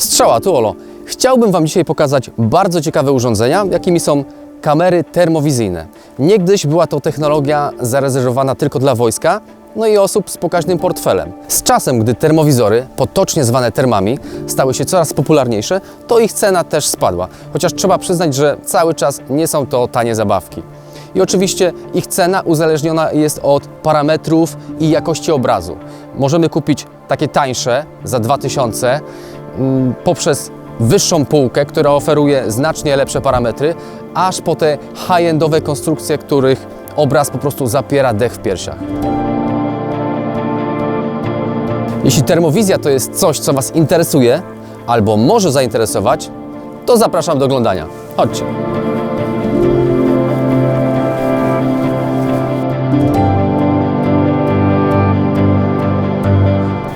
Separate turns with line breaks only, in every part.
Strzała, tu Olo. Chciałbym Wam dzisiaj pokazać bardzo ciekawe urządzenia, jakimi są kamery termowizyjne. Niegdyś była to technologia zarezerwowana tylko dla wojska, no i osób z pokaźnym portfelem. Z czasem, gdy termowizory, potocznie zwane termami, stały się coraz popularniejsze, to ich cena też spadła. Chociaż trzeba przyznać, że cały czas nie są to tanie zabawki. I oczywiście ich cena uzależniona jest od parametrów i jakości obrazu. Możemy kupić takie tańsze za 2000 mm, poprzez wyższą półkę, która oferuje znacznie lepsze parametry, aż po te high-endowe konstrukcje, których obraz po prostu zapiera dech w piersiach. Jeśli termowizja to jest coś, co Was interesuje albo może zainteresować, to zapraszam do oglądania. Chodźcie.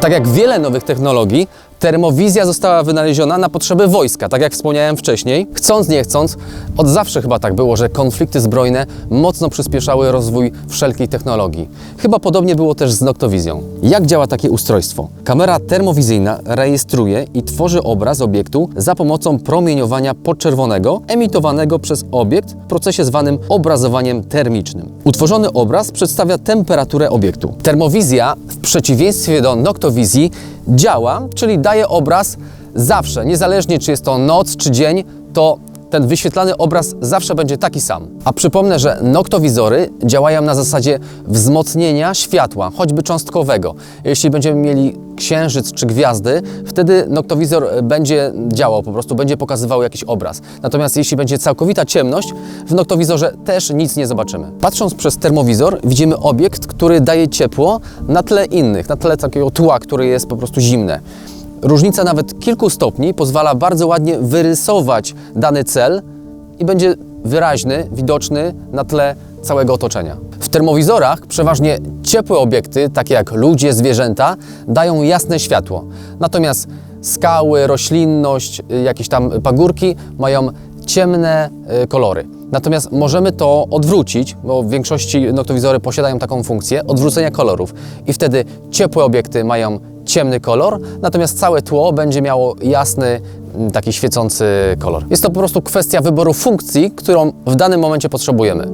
Tak jak wiele nowych technologii, termowizja została wynaleziona na potrzeby wojska, tak jak wspomniałem wcześniej. Chcąc, nie chcąc, od zawsze chyba tak było, że konflikty zbrojne mocno przyspieszały rozwój wszelkich technologii. Chyba podobnie było też z noktowizją. Jak działa takie ustrojstwo? Kamera termowizyjna rejestruje i tworzy obraz obiektu za pomocą promieniowania podczerwonego emitowanego przez obiekt w procesie zwanym obrazowaniem termicznym. Utworzony obraz przedstawia temperaturę obiektu. Termowizja w przeciwieństwie do noktowizji działa, czyli daje obraz zawsze, niezależnie czy jest to noc czy dzień, to ten wyświetlany obraz zawsze będzie taki sam. A przypomnę, że noktowizory działają na zasadzie wzmocnienia światła, choćby cząstkowego. Jeśli będziemy mieli księżyc czy gwiazdy, wtedy noktowizor będzie działał, po prostu będzie pokazywał jakiś obraz. Natomiast jeśli będzie całkowita ciemność, w noktowizorze też nic nie zobaczymy. Patrząc przez termowizor, widzimy obiekt, który daje ciepło na tle innych, na tle takiego tła, które jest po prostu zimne. Różnica nawet kilku stopni pozwala bardzo ładnie wyrysować dany cel i będzie wyraźny, widoczny na tle całego otoczenia. W termowizorach przeważnie ciepłe obiekty, takie jak ludzie, zwierzęta, dają jasne światło. Natomiast skały, roślinność, y, jakieś tam pagórki mają ciemne y, kolory. Natomiast możemy to odwrócić, bo w większości noktowizory posiadają taką funkcję odwrócenia kolorów. I wtedy ciepłe obiekty mają ciemny kolor, natomiast całe tło będzie miało jasny, m, taki świecący kolor. Jest to po prostu kwestia wyboru funkcji, którą w danym momencie potrzebujemy.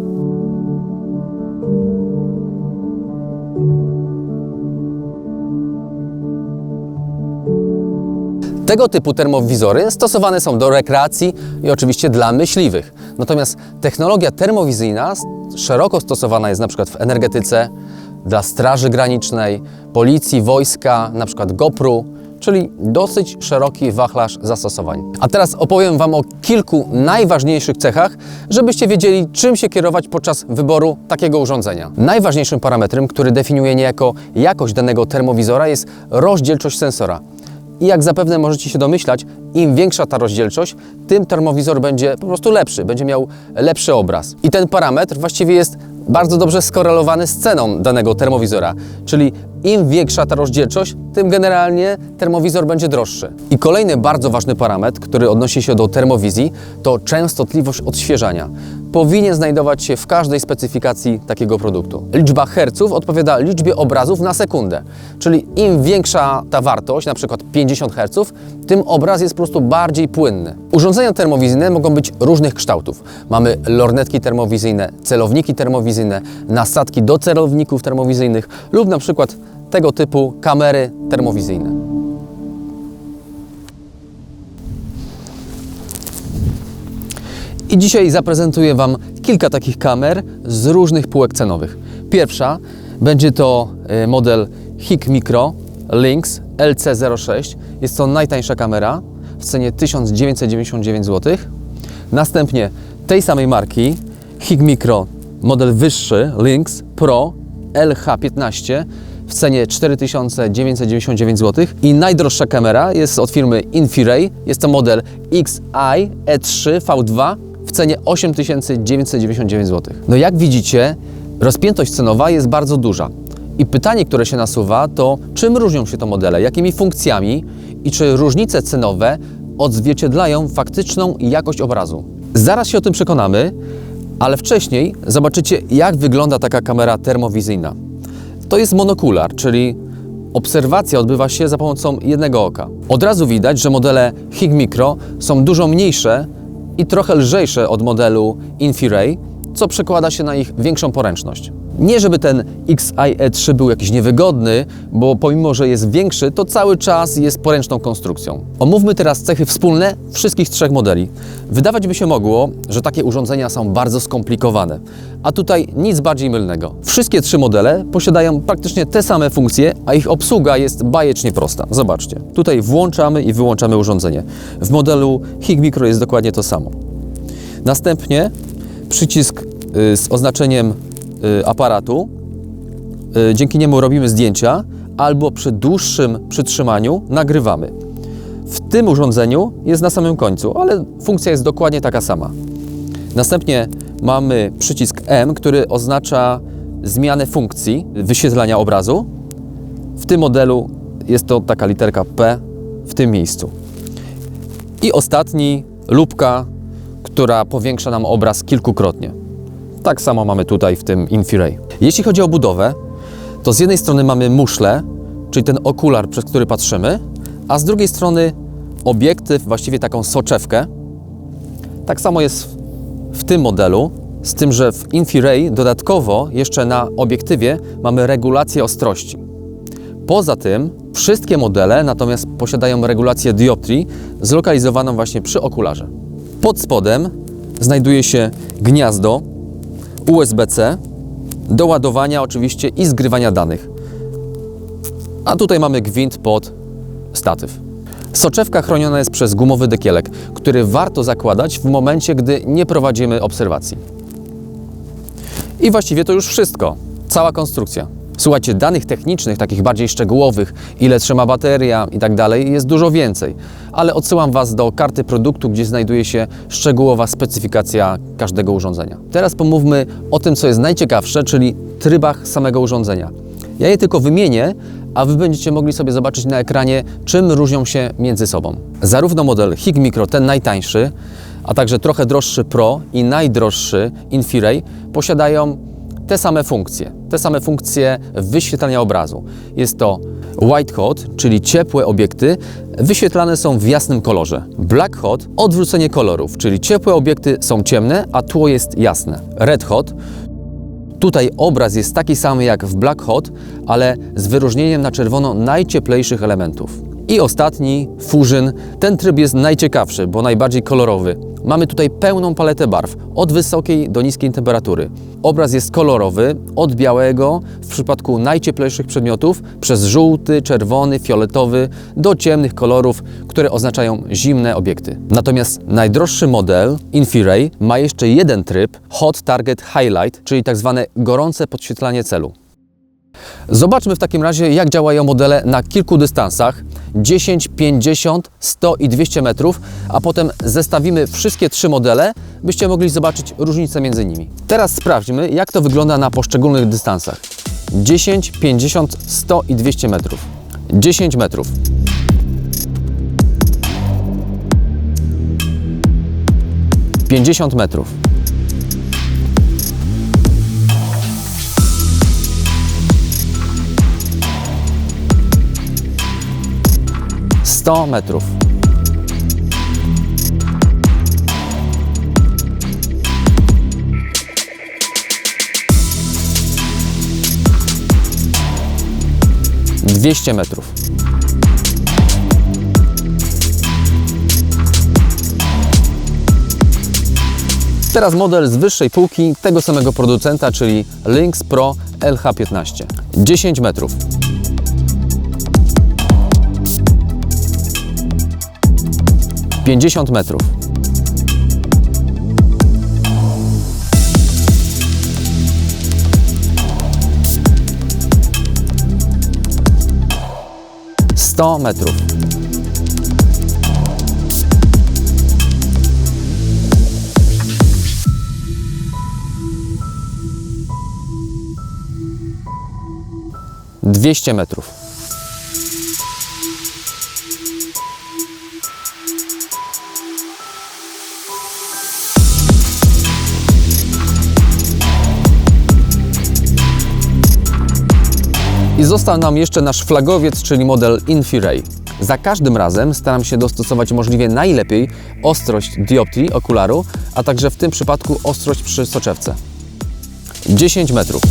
Tego typu termowizory stosowane są do rekreacji i oczywiście dla myśliwych. Natomiast technologia termowizyjna szeroko stosowana jest na przykład w energetyce, dla straży granicznej, policji, wojska, na przykład GoPru, czyli dosyć szeroki wachlarz zastosowań. A teraz opowiem Wam o kilku najważniejszych cechach, żebyście wiedzieli, czym się kierować podczas wyboru takiego urządzenia. Najważniejszym parametrem, który definiuje niejako jakość danego termowizora jest rozdzielczość sensora. I jak zapewne możecie się domyślać, im większa ta rozdzielczość, tym termowizor będzie po prostu lepszy, będzie miał lepszy obraz. I ten parametr właściwie jest bardzo dobrze skorelowany z ceną danego termowizora. Czyli im większa ta rozdzielczość, tym generalnie termowizor będzie droższy. I kolejny bardzo ważny parametr, który odnosi się do termowizji, to częstotliwość odświeżania. Powinien znajdować się w każdej specyfikacji takiego produktu. Liczba herców odpowiada liczbie obrazów na sekundę. Czyli im większa ta wartość, na przykład 50 Hz, tym obraz jest po prostu bardziej płynny. Urządzenia termowizyjne mogą być różnych kształtów. Mamy lornetki termowizyjne, celowniki termowizyjne, nasadki do celowników termowizyjnych lub na przykład tego typu kamery termowizyjne. I dzisiaj zaprezentuję Wam kilka takich kamer z różnych półek cenowych. Pierwsza będzie to e, model HIK Micro Lynx LC06. Jest to najtańsza kamera w cenie 1999 zł. Następnie tej samej marki HIK Micro model wyższy Lynx Pro LH15 w cenie 4999 zł. I najdroższa kamera jest od firmy Infiray. Jest to model XI E3 V2 w cenie 8999 zł. No jak widzicie, rozpiętość cenowa jest bardzo duża. I pytanie, które się nasuwa, to czym różnią się te modele, jakimi funkcjami i czy różnice cenowe odzwierciedlają faktyczną jakość obrazu. Zaraz się o tym przekonamy, ale wcześniej zobaczycie, jak wygląda taka kamera termowizyjna. To jest monokular, czyli obserwacja odbywa się za pomocą jednego oka. Od razu widać, że modele Hig Micro są dużo mniejsze i trochę lżejsze od modelu Infiray, co przekłada się na ich większą poręczność. Nie żeby ten XIE3 był jakiś niewygodny, bo pomimo, że jest większy, to cały czas jest poręczną konstrukcją. Omówmy teraz cechy wspólne wszystkich trzech modeli. Wydawać by się mogło, że takie urządzenia są bardzo skomplikowane, a tutaj nic bardziej mylnego. Wszystkie trzy modele posiadają praktycznie te same funkcje, a ich obsługa jest bajecznie prosta. Zobaczcie, tutaj włączamy i wyłączamy urządzenie. W modelu Hig Micro jest dokładnie to samo. Następnie przycisk y, z oznaczeniem aparatu. Y, Dzięki niemu robimy zdjęcia albo przy dłuższym przytrzymaniu nagrywamy. W tym urządzeniu jest na samym końcu, ale funkcja jest dokładnie taka sama. Następnie mamy przycisk M, który oznacza zmianę funkcji wyświetlania obrazu. W tym modelu jest to taka literka P w tym miejscu. I ostatni, lubka, która powiększa nam obraz kilkukrotnie. Tak samo mamy tutaj w tym Infiray. Jeśli chodzi o budowę, to z jednej strony mamy muszlę, czyli ten okular, przez który patrzymy, a z drugiej strony obiektyw, właściwie taką soczewkę. Tak samo jest w- tym modelu, z tym, że w Infiray dodatkowo jeszcze na obiektywie mamy regulację ostrości. Poza tym wszystkie modele natomiast posiadają regulację dioptrii zlokalizowaną właśnie przy okularze. Pod spodem znajduje się gniazdo USB-C do ładowania oczywiście i zgrywania danych. A tutaj mamy gwint pod statyw. Soczewka chroniona jest przez gumowy dekielek, który warto zakładać w momencie, gdy nie prowadzimy obserwacji. I właściwie to już wszystko. Cała konstrukcja. Słuchajcie, danych technicznych, takich bardziej szczegółowych, ile trzyma bateria i tak dalej, jest dużo więcej. Ale odsyłam Was do karty produktu, gdzie znajduje się szczegółowa specyfikacja każdego urządzenia. Teraz pomówmy o tym, co jest najciekawsze, czyli trybach samego urządzenia. Ja je tylko wymienię, a Wy będziecie mogli sobie zobaczyć na ekranie, czym różnią się między sobą. Zarówno model Hig Micro, ten najtańszy, a także trochę droższy Pro i najdroższy Infiray posiadają te same funkcje, te same funkcje wyświetlania obrazu. Jest to white hot, czyli ciepłe obiekty, wyświetlane są w jasnym kolorze. Black hot, odwrócenie kolorów, czyli ciepłe obiekty są ciemne, a tło jest jasne. Red hot, Tutaj obraz jest taki sam jak w Black Hot, ale z wyróżnieniem na czerwono najcieplejszych elementów. I ostatni, Fusion. Ten tryb jest najciekawszy, bo najbardziej kolorowy. Mamy tutaj pełną paletę barw, od wysokiej do niskiej temperatury. Obraz jest kolorowy, od białego w przypadku najcieplejszych przedmiotów, przez żółty, czerwony, fioletowy, do ciemnych kolorów, które oznaczają zimne obiekty. Natomiast najdroższy model, Infiray, ma jeszcze jeden tryb, Hot Target Highlight, czyli tak zwane gorące podświetlanie celu. Zobaczmy w takim razie, jak działają modele na kilku dystansach 10, 50, 100 i 200 metrów, a potem zestawimy wszystkie trzy modele, byście mogli zobaczyć różnicę między nimi. Teraz sprawdźmy, jak to wygląda na poszczególnych dystansach 10, 50, 100 i 200 metrów. 10 metrów. Pięćdziesiąt metrów. 100 metrów. Dwieście metrów. Teraz model z wyższej półki tego samego producenta, czyli Lynx Pro LH15. 10 metrów. 50 metrów. Sto metrów. Dwieście metrów. I został nam jeszcze nasz flagowiec, czyli model Infiray. Za każdym razem staram się dostosować możliwie najlepiej ostrość dioptrii okularu, a także w tym przypadku ostrość przy soczewce. 10 metrów.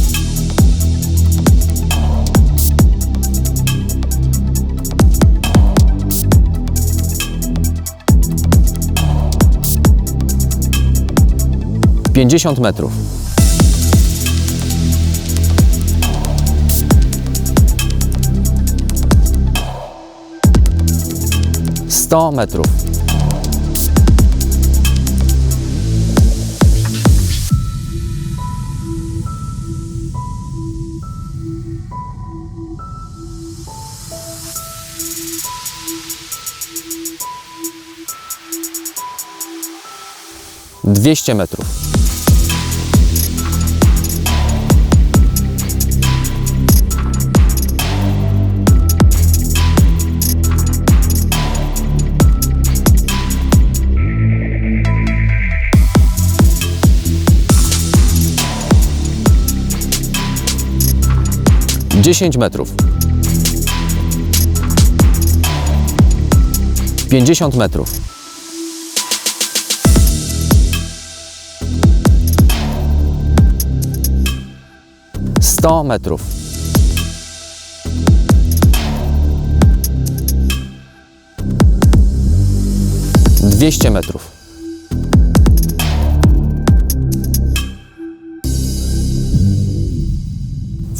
Pięćdziesiąt metrów. Sto metrów. Dwieście metrów. Dziesięć metrów. Pięćdziesiąt metrów. Sto metrów. Dwieście metrów.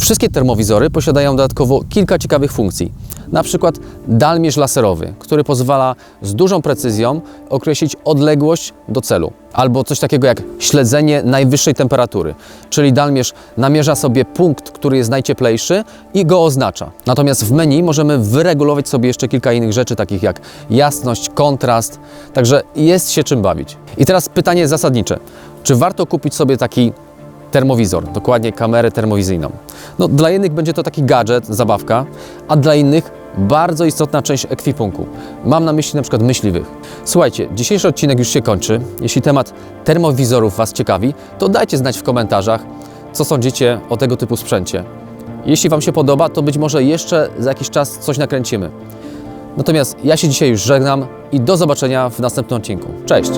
Wszystkie termowizory posiadają dodatkowo kilka ciekawych funkcji. Na przykład dalmierz laserowy, który pozwala z dużą precyzją określić odległość do celu. Albo coś takiego jak śledzenie najwyższej temperatury, czyli dalmierz namierza sobie punkt, który jest najcieplejszy i go oznacza. Natomiast w menu możemy wyregulować sobie jeszcze kilka innych rzeczy, takich jak jasność, kontrast, także jest się czym bawić. I teraz pytanie zasadnicze. Czy warto kupić sobie taki termowizor, dokładnie kamerę termowizyjną. No, dla jednych będzie to taki gadżet, zabawka, a dla innych bardzo istotna część ekwipunku. Mam na myśli na przykład myśliwych. Słuchajcie, dzisiejszy odcinek już się kończy. Jeśli temat termowizorów Was ciekawi, to dajcie znać w komentarzach, co sądzicie o tego typu sprzęcie. Jeśli Wam się podoba, to być może jeszcze za jakiś czas coś nakręcimy. Natomiast ja się dzisiaj już żegnam i do zobaczenia w następnym odcinku. Cześć!